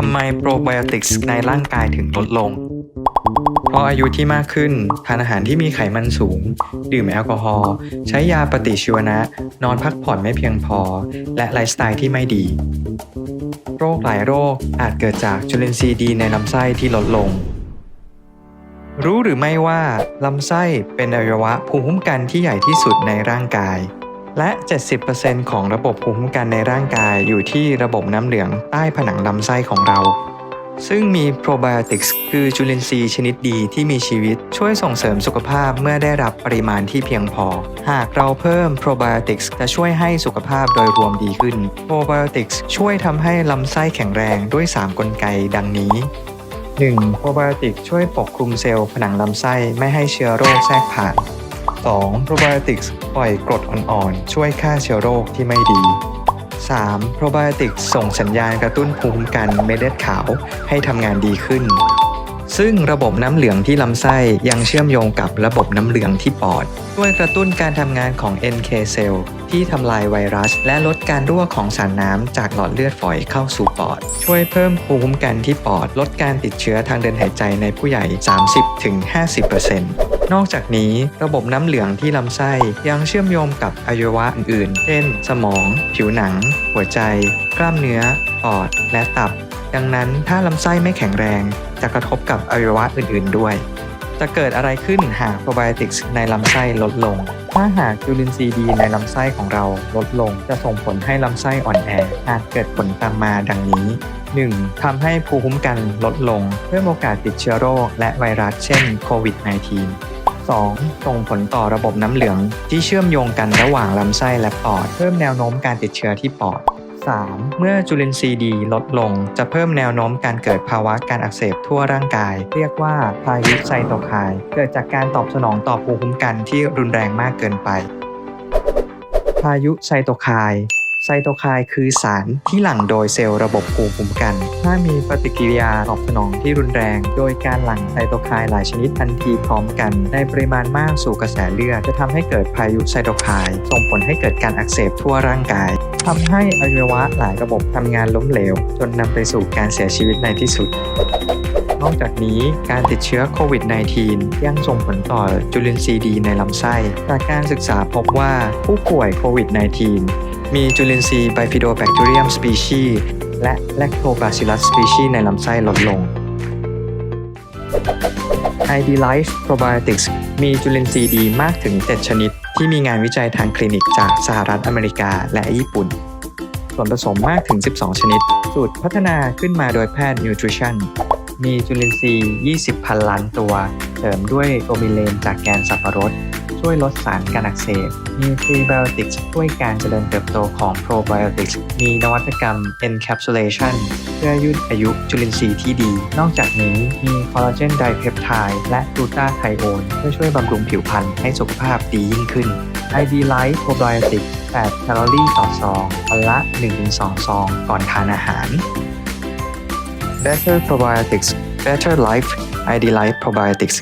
ทำไมโปรไบโอติกส์ในร่างกายถึงลดลง เพราะอายุที่มากขึ้น ทานอาหารที่มีไขมันสูง ดื่มแอลกอฮอล์ใช้ยาปฏิชีวนะ นอนพักผ่อนไม่เพียงพอ และไลฟ์สไตล์ที่ไม่ดี โรคหลายโรคอาจเกิดจากจุลินทรีย์ดีในลำไส้ที่ลดลง รู้หรือไม่ว่าลำไส้เป็นอวัยวะภูมิคุ้มกันที่ใหญ่ที่สุดในร่างกาย และ 70%ของระบบภูมิคุ้มกันในร่างกายอยู่ที่ระบบน้ำเหลืองใต้ผนังลำไส้ของเรา ซึ่งมีโปรไบโอติกส์คือจุลินทรีย์ชนิดดีที่มีชีวิตช่วยส่งเสริมสุขภาพเมื่อได้รับปริมาณที่เพียงพอ หากเราเพิ่มโปรไบโอติกส์จะช่วยให้สุขภาพโดยรวมดีขึ้น โปรไบโอติกส์ช่วยทำให้ลำไส้แข็งแรงด้วย 3 กลไกดังนี้ 1. โปรไบโอติกช่วยปกคลุมเซลล์ผนังลำไส้ไม่ให้เชื้อโรคแทรกผ่าน 2. โปรไบโอติกปล่อยกรดอ่อนๆ ช่วยฆ่าเชื้อโรคที่ไม่ดี 3. โปรไบโอติกส่งสัญญาณกระตุ้นภูมิคุ้มกันเม็ดเลือดขาวให้ทำงานดีขึ้น ซึ่งระบบน้ำเหลืองที่ลำไส้ยังเชื่อมโยงกับระบบน้ำเหลืองที่ปอด ช่วยกระตุ้นการทำงานของ NK เซลล์ที่ทำลายไวรัส และลดการรั่วของสารน้ำจากหลอดเลือดฝอยเข้าสู่ปอด ช่วยเพิ่มภูมิคุ้มกันที่ปอด ลดการติดเชื้อทางเดินหายใจในผู้ใหญ่ 30-50%นอกจากนี้ระบบน้ำเหลืองที่ลำไส้ยังเชื่อมโยงกับอวัยวะอื่นๆ เช่น สมอง ผิวหนัง หัวใจ กล้ามเนื้อ ปอด และตับ ดังนั้นถ้าลำไส้ไม่แข็งแรงจะกระทบกับอวัยวะอื่นๆด้วย จะเกิดอะไรขึ้นหากโปรไบโอติกส์ในลำไส้ลดลง ถ้าหากจุลินทรีย์ดีในลำไส้ของเราลดลง จะส่งผลให้ลำไส้อ่อนแออาจเกิดผลตามมาดังนี้ 1. ทำให้ภูมิคุ้มกันลดลง เพิ่มโอกาสติดเชื้อโรคและไวรัสเช่นโควิด -19 2. ส่งผลต่อระบบน้ำเหลืองที่เชื่อมโยงกันระหว่างลำไส้และปอด เพิ่มแนวโน้มการติดเชื้อที่ปอด 3. เมื่อจุลินทรีย์ดีลดลง จะเพิ่มแนวโน้มการเกิดภาวะการอักเสบทั่วร่างกาย เรียกว่าพายุไซโตไคน์เกิดจากการตอบสนองต่อภูมิคุ้มกันที่รุนแรงมากเกินไป พายุไซโตไคน์ ไซโตไคน์คือสารที่หลั่งโดยเซลล์ระบบภูมิคุ้มกัน ถ้ามีปฏิกิริยาตอบสนองที่รุนแรง โดยการหลั่งไซโตไคน์หลายชนิดทันทีพร้อมกัน ในปริมาณมากสู่กระแสเลือด จะทำให้เกิดพายุไซโตไคน์ส่งผลให้เกิดการอักเสบทั่วร่างกายทำให้อวัยวะหลายระบบทำงานล้มเหลว จนนำไปสู่การเสียชีวิตในที่สุด อกจากนี้การติดเชื้อโควิด -19 ยังส่งผลต่อจุลินทรีย์ดีในลำไส้จากการศึกษาพบว่าผู้ป่วยโควิด -19 มีจุลินทรีย์ Bifidobacterium species และ Lactobacillus species ในลำไส้ลดลง ID Life Probiotics มีจุลินทรีย์ดีมากถึง 7 ชนิด ที่มีงานวิจัยทางคลินิกจากสหรัฐอเมริกาและญี่ปุ่น ส่วนผสมมากถึง 12 ชนิด สูตรพัฒนาขึ้นมาโดยแพทย์ Nutrition มีจุลินทรีย์ 20 พันล้านตัว เสริมด้วยโกมิเลนจากแกนสับปะรด ช่วยลดสารการอักเสบ มีพรีไบโอติกช่วยการเจริญเติบโตของโปรไบโอติกมีนวัตกรรม encapsulation เพื่อยืดอายุจุลินทรีย์ที่ดี นอกจากนี้มีคอลลาเจนไดเพปไทด์และกลูตาไทโอนเพื่อช่วยบำรุงผิวพรรณให้สุขภาพดียิ่งขึ้น ID Life Probiotic 8แคลอรี่ต่อซองวันละ 1-2 ซอง ก่อนทานอาหาร Better Probiotics. Better Life. ID Life Probiotics